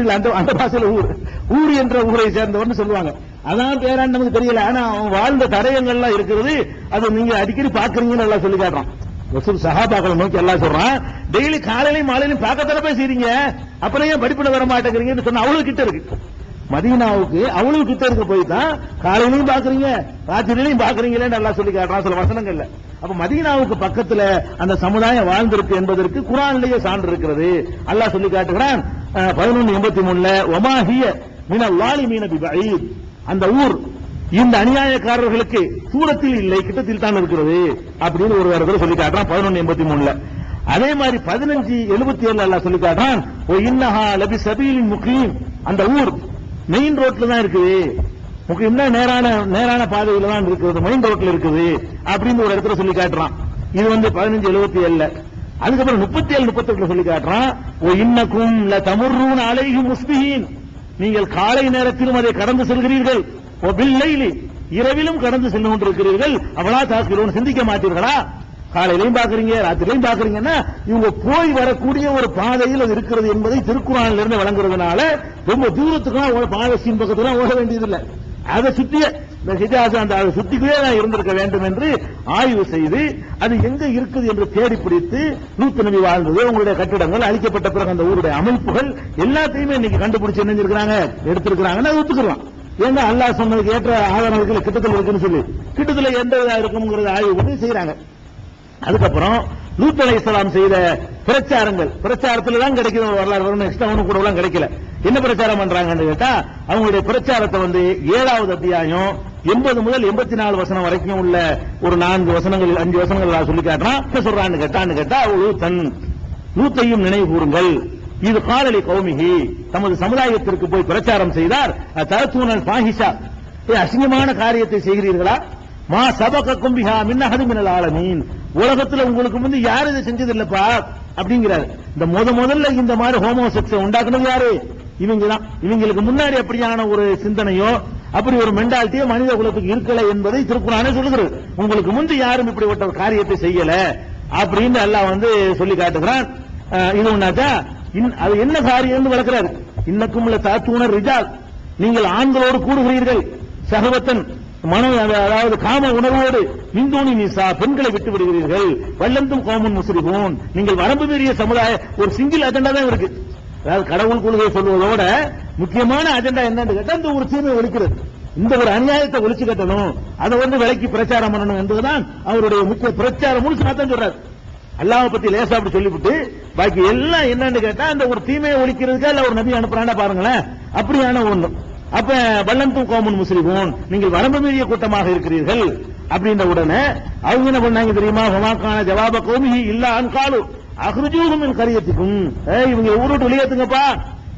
இல்ல, அந்த அந்த பாசையில் ஊர். ஊர் என்ற ஊரை சேர்ந்தவர்னு சொல்லுவாங்க. அதான் பேரான் நமக்கு தெரியல. ஆனா அவன் வாழ்ந்த தடயங்கள்லாம் இருக்கிறது அதை நீங்க அடிக்கடி பாக்குறீங்கன்னு எல்லாம் சொல்லி காட்டுறான். ரசூல் சஹாபாக்களை நோக்கி எல்லாம் சொல்றான் டெய்லி காலையிலையும் மாலையிலையும் பார்க்கத்தானே பேசுறீங்க? அப்புறம் ஏன் படிப்புல வர மாட்டேங்கிறீங்கன்னு சொன்னா அவ்வளவு கிட்ட இருக்கு. மதீனாவுக்கு அவ்வளவு கிட்ட இருக்க போய் தான் காலையிலையும் பாக்குறீங்க ராத்திரிலையும் பாக்குறீங்களேன்னு நல்லா சொல்லி காட்டுறான். சில வசனங்கள்ல. அப்ப மதீனாவுக்கு பக்கத்துல அந்த சமுதாயம் வாழ்ந்திருக்கு என்பதற்கு குரான்லயே சான்று இருக்கிறது. அல்லாஹ் சொல்லி காட்டுகிறான் பதினொன்னு எண்பத்தி மூணுல ஒமாஹிய மினல் மீன பிபஈத் அந்த ஊர் இந்த அநியாயக்காரர்களுக்கு தூரத்தில் இல்லை கிட்டத்தில் தான் இருக்கிறது அப்படின்னு ஒரு இடத்துல சொல்லி காட்டுறான் பதினொன்னு எண்பத்தி மூணுல. அதே மாதிரி பதினஞ்சு எழுபத்தி ஏழுல அல்லாஹ் சொல்லி காட்டுறான் ஓ இன்னஹா லபி சபீலின் முகீம். அந்த ஊர் மெயின் ரோட்ல தான் இருக்குது. முக்கியம்னா நேரான நேரான பாதையில தான் இருக்குது மெயின் ரோட்ல இருக்குது அப்படின்னு ஒரு இடத்துல சொல்லி காட்டுறான். இது வந்து பதினஞ்சு எழுபத்தி ஏழுல. அதுக்கப்புறம் முப்பத்தி ஏழு முப்பத்தி சொல்லி காட்டுறான் ஓ இன்னக்கும் ல தமுர்ரூன் அலைஹி முஸ்பிஹீன். நீங்கள் காலை நேரத்திலும் அதை கடந்து செல்கிறீர்கள். ஓ பில்லைலி இரவிலும் கடந்து சென்று கொண்டிருக்கிறீர்கள். அவளா தாக்கிறோம் சிந்திக்க மாட்டீர்களா? காலையிலையும் பாக்குறீங்க ராத்திரிலையும் பாக்குறீங்கன்னா இவங்க போய் வரக்கூடிய ஒரு பாதையில் அது இருக்கிறது என்பதை திருக்குறானில் இருந்து வழங்குறதுனால ரொம்ப தூரத்துக்குலாம் ஓட- பாலஸ்தீன் பக்கத்துல ஓட வேண்டியதில்லை. அதை சுத்திய இந்த ஹிஜாஸ் அந்த சுத்திக்குள்ளே நான் இருந்திருக்க வேண்டும் என்று ஆய்வு செய்து அது எங்க இருக்குது என்று தேடி பிடித்து நூத்து நபி வாழ்ந்தது. உங்களுடைய கட்டிடங்கள் அழிக்கப்பட்ட பிறகு அந்த ஊருடைய அமைப்புகள் எல்லாத்தையுமே இன்னைக்கு கண்டுபிடிச்சு என்ன எடுத்திருக்கிறாங்கன்னு எடுத்திருக்கிறாங்கன்னா ஒத்துக்கலாம். ஏங்க அல்லாஹ் சொன்னதுக்கு ஏற்ற ஆதாரம் கிட்டத்தில் இருக்குன்னு சொல்லி. கிட்டத்தில் எந்த விதா இருக்குங்கிறத ஆய்வு பண்ணி செய்யறாங்க அதுக்கப்புறம் லூத் அலை இஸ்லாம் செய்த பிரச்சாரங்கள். பிரச்சாரத்துல தான் கிடைக்கிற வரலாறு வரும் எக்ஸ்ட்ரா ஒன்று கூட கிடைக்கல. என்ன பிரச்சாரம் பண்றாங்கன்னு கேட்டா அவங்களுடைய பிரச்சாரத்தை வந்து ஏழாவது அத்தியாயம் எண்பது முதல் எண்பத்தி நாலு வசனம் வரைக்கும் உள்ள ஒரு நான்கு வசனங்கள் அஞ்சு வசனங்கள் சொல்லி காட்டுறான். என்ன சொல்றான்னு கேட்டான்னு கேட்டா லூத்தன் லூத்தையும் நினைவு கூறுங்கள். இது காலலி கௌமிகி. தமது சமுதாயத்திற்கு போய் பிரச்சாரம் செய்தார். தரத்தூனல் பாகிஷா அசிங்கமான காரியத்தை செய்கிறீர்களா? மா சபக கும்பிஹா மின்னஹது மினல் ஆலமீன். உலகத்துல உங்களுக்கு வந்து யாரும் இதை செஞ்சது இல்லப்பா அப்படிங்கிறாரு. இந்த முத முதல்ல இந்த மாதிரி ஹோமோசெக்ஸ் உண்டாக்குனது யாரு? இவங்க தான். இவங்களுக்கு முன்னாடி அப்படியான ஒரு சிந்தனையோ அப்படி ஒரு மென்டாலிட்டியே மனித குலத்துக்கு இருக்கல என்பதை திருக்குறானே சொல்லுகிறது. உங்களுக்கு முந்தி யாரும் இப்படிப்பட்ட ஒரு காரியத்தை செய்யல அப்படின்னு அல்லாஹ் வந்து சொல்லி காட்டுகிறான். இது ஒண்ணாச்சா? அது என்ன காரியம்னு விளக்குறாரு இன்னக்கும் உள்ள தாத்துணர் ரிஜால். நீங்கள் ஆண்களோடு கூடுகிறீர்கள். சகவத்தன் மன அதாவது காம உணர்வோடு இந்தோனி நிசா பெண்களை விட்டு விடுகிறீர்கள். வல்லந்தும் கோமன் முஸ்லிமூன் நீங்கள் வரம்பு மீறிய சமுதாய ஒரு சிங்கிள் அஜெண்டா தான் இருக்கு. அதாவது கடவுள் கொள்கையை சொல்வதோட முக்கியமான அஜெண்டா என்னன்னு கேட்டா இந்த ஒரு தீமை ஒழிக்கிறது. இந்த ஒரு அநியாயத்தை ஒழிச்சு கட்டணும். அதை வந்து விலைக்கு பிரச்சாரம் பண்ணணும் என்பதுதான் அவருடைய முக்கிய பிரச்சாரம். முழுசு நான் சொல்றாரு. அல்லாஹ் பத்தி லேசா அப்படி சொல்லிவிட்டு பாக்கி எல்லாம் என்னன்னு கேட்டா அந்த ஒரு தீமையை ஒழிக்கிறதுக்கா இல்ல ஒரு நபி அனுப்புறாண்டா பாருங்களேன். அப்படியான ஒன்று அப்ப வல்லந்தும் கோமன் முஸ்லிமோன் நீங்கள் வரம்பு மீறிய கூட்டமாக இருக்கிறீர்கள். அப்படின்ற உடனே அவங்க என்ன பண்ணாங்க தெரியுமா? ஹமாக்கான ஜவாப கோமி இல்ல அன்காலு. அஹ்ருஜூஹும் கரியத்துக்கும். ஏய் இவங்க ஊரு விட்டு வெளியேத்துங்கப்பா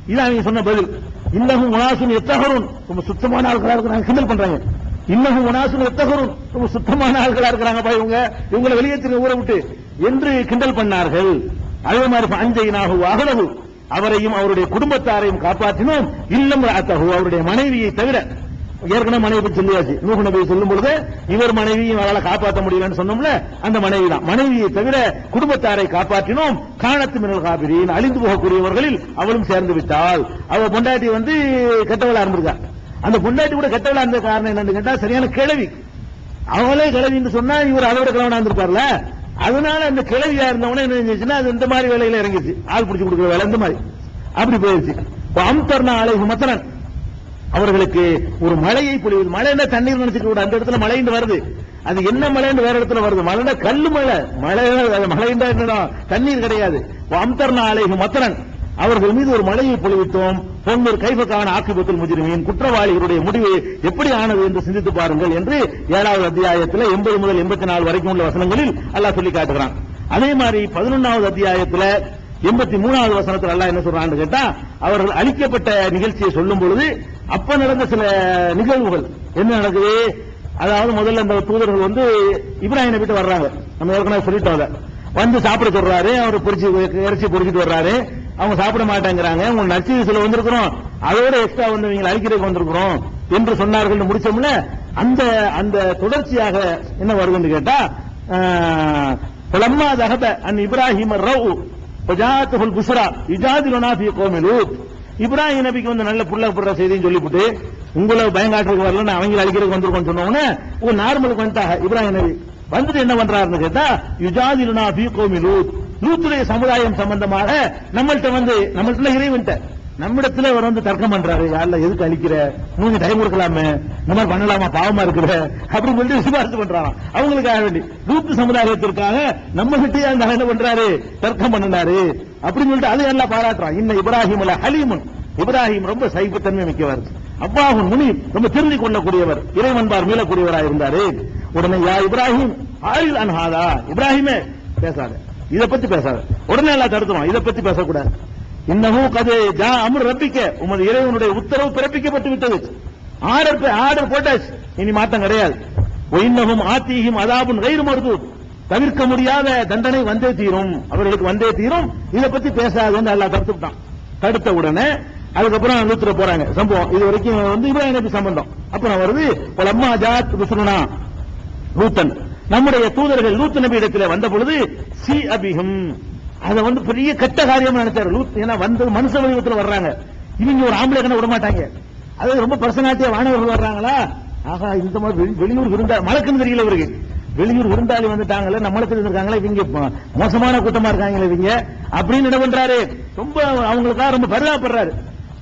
இதான் அவங்க சொன்ன பதில். இன்னகும் உனாசும் எத்தகரும் ரொம்ப சுத்தமான ஆட்களா இருக்கிறாங்க. கிண்டல் பண்றாங்க. இன்னகும் உனாசும் எத்தகரும் ரொம்ப சுத்தமான ஆட்களா இருக்கிறாங்கப்பா இவங்க. இவங்களை வெளியேற்றுங்க ஊரை விட்டு. என்று கிண்டல் பண்ணார்கள். அதே மாதிரி அஞ்சைனாகு அகலகு அவரையும் அவருடைய குடும்பத்தாரையும் காப்பாற்றினோம். இல்லம் அத்தகு அவருடைய மனைவியை தவிர ஏற்கனவே மனைவி பற்றி சொல்லியாச்சு. நூக நபி சொல்லும் பொழுது இவர் மனைவியும் அவரால் காப்பாற்ற முடியலன்னு சொன்னோம்ல அந்த மனைவி தான் மனைவியை தவிர குடும்பத்தாரை காப்பாற்றினோம். காணத்து மினல் காபிரின் அழிந்து போகக்கூடியவர்களில் அவளும் சேர்ந்து விட்டாள். அவ பொண்டாட்டி வந்து கெட்டவளா இருந்திருக்கா. அந்த பொண்டாட்டி கூட கெட்டவளா இருந்த காரணம் என்னன்னு கேட்டா சரியான கிழவி. அவளே கிழவின்னு சொன்னா இவர் அதோட கிழவனா இருந்திருப்பார்ல? அதனால அந்த கிழவியா இருந்தவனே என்ன செஞ்சுச்சுன்னா அது இந்த மாதிரி வேலையில இறங்கிச்சு. ஆள் பிடிச்சி கொடுக்குற வேலை இந்த மாதிரி. அப்படி போயிருச்சு. அம்தர்னா அழகு மத்தனன். அவர்களுக்கு ஒரு மழையை பொழிவு மழை என்ன தண்ணீர் நினைச்சுக்க அந்த இடத்துல மழைன்னு வருது. அது என்ன மழைன்னு வேற இடத்துல வருது. மழைன்னா கல்லு மழை? மழை மழைன்னா என்னடா? தண்ணீர் கிடையாது. அம்தர்னா அலைஹு மத்தனன் அவர்கள் மீது ஒரு மழையை பொழிவித்தோம். பொன்னூர் கைபக்கான ஆக்கிபத்தில் முஜிரிமீன். குற்றவாளிகளுடைய முடிவு எப்படி ஆனது என்று சிந்தித்து பாருங்கள் என்று ஏழாவது அத்தியாயத்தில் எண்பது முதல் எண்பத்தி நாலு வரைக்கும் உள்ள வசனங்களில் அல்லாஹ் சொல்லி காட்டுகிறான். அதே மாதிரி பதினொன்னாவது அத்தியாயத்தில் எண்பத்தி மூணாவது வசனத்தில் அல்லா என்ன சொல்றான்னு கேட்டா அவர்கள் அளிக்கப்பட்ட நிகழ்ச்சியை சொல்லும் பொழுது அப்ப நடந்த சில நிகழ்வுகள் என்ன நடக்குது? அதாவது முதல்ல அந்த தூதர்கள் வந்து இப்ராஹிம் விட்டு வர்றாங்க. நம்ம ஏற்கனவே சொல்லிட்டோம் அதை. வந்து சாப்பிட சொல்றாரு அவர் பொறிச்சு இறைச்சி பொறிச்சிட்டு வர்றாரு. அவங்க சாப்பிட மாட்டேங்கிறாங்க. உங்க சில வந்திருக்கிறோம். அதோட எக்ஸ்ட்ரா வந்து நீங்க அழிக்கிறதுக்கு வந்திருக்கிறோம் என்று சொன்னார்கள் முடிச்சோம்ல அந்த அந்த தொடர்ச்சியாக என்ன வருதுன்னு கேட்டா பலம்மா தகப அன் இப்ராஹிம் ரவு பஜாத்துல் புஷ்ரா இஜாதிலுனா ஃபி கோமி லூத். இப்ராஹிம் நபிக்கு வந்து நல்ல புள்ள புடுற செய்தின்னு சொல்லிவிட்டு உங்களை பயங்காட்டுறதுக்கு வரல நான் அவங்களை அழிக்கிறதுக்கு வந்திருக்கோம் சொன்னோன்னு உங்க நார்மலுக்கு வந்துட்டாங்க இப்ராஹிம் நபி. வந்துட்டு என்ன பண்றாருன்னு கேட்டா யுஜாதிலுனா ஃபி கோமி லூத். லூத்துடைய சமுதாயம் சம்பந்தமாக நம்மள்ட்ட வந்து நம்மள்ட்ட இறைவன்ட்ட நம்மிடத்துல அவர் வந்து தர்க்கம் பண்றாரு. யாரில் எதுக்கு அழிக்கிற? நீங்க டைம் கொடுக்கலாமே. இந்த மாதிரி பண்ணலாமா? பாவமா இருக்கிற அப்படின்னு சொல்லிட்டு சிபாரிசு பண்றாராம். அவங்களுக்காக வேண்டி. லூத்து சமுதாயத்திற்காக நம்ம கிட்டே அந்த என்ன பண்றாரு? தர்க்கம் பண்ணினாரு. அப்படின்னு சொல்லிட்டு அது எல்லாம் பாராட்டுறான். இன்ன இப்ராஹிம் அல்ல ஹலீமன். இப்ராஹிம் ரொம்ப சைபத்தன்மை மிக்கவர். அப்பாவும் முனி ரொம்ப திருந்தி கொள்ளக்கூடியவர் இறைவன்பார் மீளக்கூடியவராக இருந்தாரு. உடனே யா இப்ராஹிம் ஆயுள் அன்ஹாதா இப்ராஹிமே பேசாத. இத பத்தி பேசாத. உடனே எல்லாம் தடுத்துரும் இத பத்தி பேசக்கூடாது. இன்னமும் கது ஜா அமர் ரப்பிக்க. உமது இறைவனுடைய உத்தரவு பிறப்பிக்கப்பட்டு விட்டது. ஆர்டர் ஆர்டர் போட்டாச்சு. இனி மாற்றம் கிடையாது. ஒயின்னகும் ஆத்தீகம் அதாபும் கயிறு மருது தவிர்க்க முடியாத தண்டனை வந்தே தீரும். அவர்களுக்கு வந்தே தீரும். இதை பத்தி பேசாதுன்னு எல்லாம் தடுத்துட்டான். தடுத்த உடனே அதுக்கப்புறம் நிறுத்திட போறாங்க. சம்பவம். இது வரைக்கும் வந்து இப்ராஹிம் நபி சம்பந்தம். அப்புறம் வருது பல அம்மா ஜாத் ருசுனா லூத்தன். நம்முடைய தூதர்கள் லூத் நபி இடத்துல வந்த பொழுது சி அபிஹம். அதை வந்து பெரிய கெட்ட காரியம் நினைச்சாரு லூத் ஏன்னா வந்து மனுஷ வடிவத்தில் வர்றாங்க. இவங்க ஒரு ஆம்பளை கண்ண விட மாட்டாங்க. அது ரொம்ப பர்சனாலிட்டியா வானவர்கள் வர்றாங்களா? ஆகா இந்த மாதிரி வெளியூர் விருந்தா மலக்குன்னு தெரியல அவருக்கு வெளியூர் விருந்தாளி வந்துட்டாங்களே நம்மளுக்கு இருந்திருக்காங்களே? இவங்க மோசமான கூட்டமா இருக்காங்களே இவங்க. அப்படின்னு என்ன பண்றாரு? ரொம்ப அவங்களுக்காக ரொம்ப பரிதாபப்படுறாரு.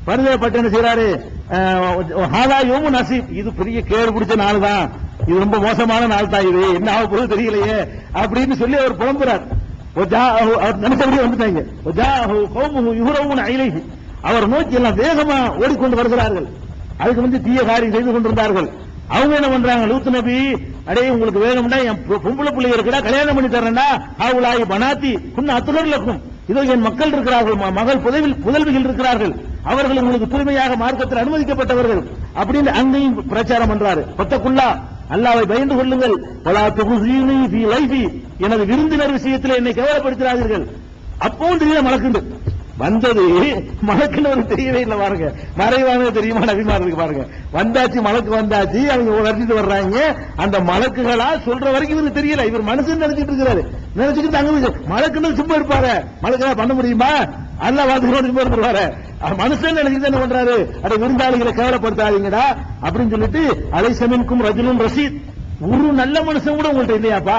பரிதாபப்பட்டு என்ன செய்யறாரு அஹ், நசீப். இது பெரிய கேடு பிடிச்ச நாள் தான் இது ரொம்ப மோசமான நாள் தான் இது. என்ன ஆக போகுது தெரியலையே. அப்படின்னு சொல்லி அவர் புலம்புறாரு. நம்ம சபரியே வந்துட்டாங்க ஒஜாஹு கௌமுஹு யுஹரவுன இலைஹி அவர் நோக்கி எல்லாம் வேகமா ஓடிக்கொண்டு வருகிறார்கள். அதுக்கு வந்து தீய காரியம் செய்து கொண்டிருந்தார்கள். அவங்க என்ன பண்றாங்க? லூத்து நபி அடே உங்களுக்கு வேணும்னா என் பொம்பளை பிள்ளைங்க இருக்கடா கல்யாணம் பண்ணி தரேன்டா அவளாய் பனாத்தி இன்னும் அத்துகர் இருக்கும் இதோ என் மக்கள் இருக்கிறார்கள் மகள் புதவில் புதல்விகள் இருக்கிறார்கள். அவர்கள் உங்களுக்கு தூய்மையாக மார்க்கத்தில் அனுமதிக்கப்பட்டவர்கள். அப்படின்னு அங்கேயும் பிரச்சாரம் பண்றாரு. பத்தக்குள்ளா அல்லாவை பயந்து கொள்ளுங்கள். வலா துகுசீனி எனது விருந்தினர் விஷயத்தில் என்னை கேவலப்படுத்தாதீர்கள் அப்பவும் தெரியல மலக்குண்டு வந்தது மலக்குன்னு தெரியவே இல்லை பாருங்க. மறைவான தெரியுமா? நபிமாருக்கு பாருங்க. வந்தாச்சு மலக்கு வந்தாச்சு அவங்க வரைச்சிட்டு வர்றாங்க. அந்த மலக்குகளா சொல்ற வரைக்கும் இவருக்கு தெரியல. இவர் மனுஷன் நினைச்சிட்டு இருக்கிறாரு. நினைச்சுக்கிட்டு அங்க மலக்குன்னு சும்மா இருப்பாரு. மலக்கெல்லாம் பண்ண முடியுமா? அல்ல வாத்துக்கிறோம் சும்மா மனுஷன் நினைச்சிட்டு என்ன பண்றாரு? அட விருந்தாளிகளை கேவலப்படுத்தாதீங்கடா அப்படின்னு சொல்லிட்டு அலைசமின்கும் ரஜினும் ரசீத் ஒரு நல்ல மனுஷன் கூட உங்கள்ட்ட இல்லையாப்பா?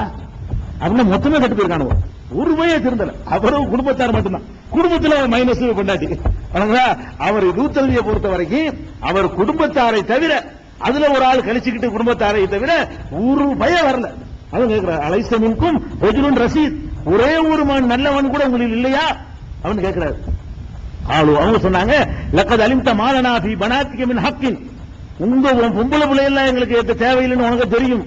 அப்படின்னு மொத்தமே கட்டு போயிருக்கானுவோ? ஒருமையே திருந்தல. அவரும் குடும்பத்தார் மட்டும்தான். குடும்பத்தில் அவர் மைனஸ் கொண்டாட்டி அவர் நூத்தல்வியை பொறுத்த வரைக்கும் அவர் குடும்பத்தாரை தவிர அதுல ஒரு ஆள் கழிச்சுக்கிட்டு குடும்பத்தாரை தவிர ஒரு பயம் வரல. அதை கேட்கிறார் அலைசமின்கும் ரஜினும் ரசீத் ஒரே ஒரு மகன் நல்லவன் கூட உங்களுக்கு இல்லையா? அவன் கேட்கிறார் ஆளு அவங்க சொன்னாங்க லக்கத் அலிம்த மாலனாபி பனாத்திக மின் ஹக்கின். உங்க பொம்பளை பிள்ளையெல்லாம் எங்களுக்கு எந்த தேவையில்லைன்னு உனக்கு தெரியும்.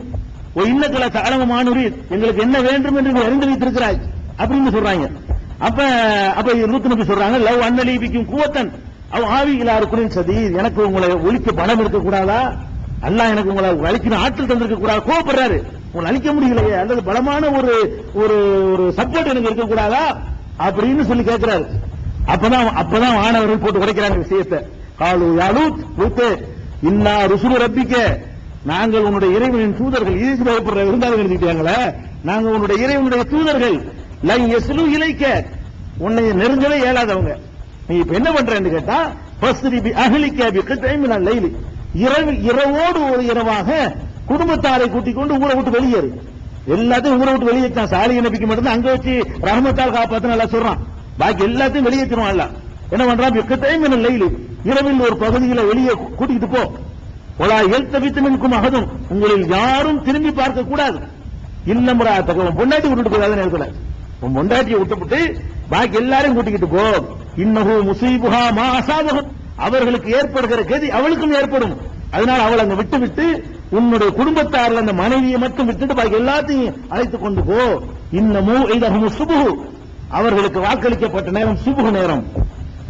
ஓ இன்னக்கல தகலம மானுரி எங்களுக்கு என்ன வேண்டும் என்று அறிந்து வைத்திருக்கிறாய். அப்படின்னு சொல்றாங்க. அப்ப அப்ப நூத்தி நபி சொல்றாங்க லவ் அன்னலீபிக்கும் கூவத்தன். அவ ஆவிகளா இருக்கணும் சதி எனக்கு உங்களை ஒழிக்க பணம் இருக்க கூடாதா? அல்லாஹ் எனக்கு உங்களை அழிக்கிற ஆற்றல் தந்திருக்க கூடாது? கோவப்படுறாரு. உங்களை அழிக்க முடியலையே. அல்லது பலமான ஒரு ஒரு ஒரு சப்போர்ட் எனக்கு இருக்க கூடாதா? அப்படின்னு சொல்லி கேட்கிறாரு அப்பதான் அப்பதான் வானவர்கள் போட்டு உடைக்கிறாங்க விஷயத்தை. காலு யாலு லூத்து இன்னா ருசுரு ரப்பிக்க நாங்கள் உன்னுடைய இறைவனின் தூதர்கள். இதுக்கு பயப்படுற இருந்தாலும் எழுதிட்டாங்களே. நாங்க உன்னுடைய இறைவனுடைய தூதர்கள். லை எஸ்லு இலைக்க. உன்னை நெருங்கவே இயலாதவங்க. நீ இப்ப என்ன பண்றேன்னு கேட்டா பஸ்ரி அகலிக்க பி கைமினா லைலி. இரவு இரவோடு ஒரு இரவாக குடும்பத்தாரை கூட்டிக் கொண்டு ஊரை விட்டு வெளியேறு. எல்லாத்தையும் ஊரை விட்டு வெளியேற்றான் சாலிய நபிக்கு மட்டும் அங்க வச்சு ரஹமத்தால் காப்பாத்து நல்லா சொல்றான். பாக்கி எல்லாத்தையும் வெளியேற்றிடுவான் அல்ல என்ன பண்றான்? பிக்கத்தையும் என்ன லைலு. இரவில் ஒரு பகுதியில வெளியே கூட்டிக்கிட்டு போ. ஒலா எழுத்தவித்து நிற்கும் அகதும். உங்களில் யாரும் திரும்பி பார்க்க கூடாது. இல்லமுறா தகவல். பொண்டாட்டி விட்டுட்டு போகாத நேரத்துல உன் பொண்டாட்டியை விட்டுவிட்டு பாக்கி எல்லாரையும் கூட்டிக்கிட்டு போ. இன்னகு முசீபுகா மா அசாபகம் அவர்களுக்கு ஏற்படுகிற கதி அவளுக்கும் ஏற்படும். அதனால அவளை அங்க விட்டு விட்டு உன்னுடைய குடும்பத்தாரில் அந்த மனைவியை மட்டும் விட்டுட்டு பாக்கி எல்லாத்தையும் அழைத்துக் கொண்டு போ. இன்னமும் இதகும் சுபுகு அவர்களுக்கு வாக்களிக்கப்பட்ட நேரம் சுபுகு நேரம்.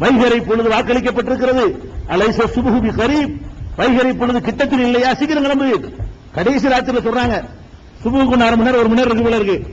வைகரை பொழுது வாக்களிக்கப்பட்டிருக்கிறது. அலைச சுபுகு கரீப். வைகரை பொழுது கிட்டத்தில் இல்லையா? சீக்கிரம் கிளம்பு. கடைசி ராத்திரில சொல்றாங்க. சுபுகுக்கு அரை மணி நேரம் ஒரு மணி நேரம் இருக்கு.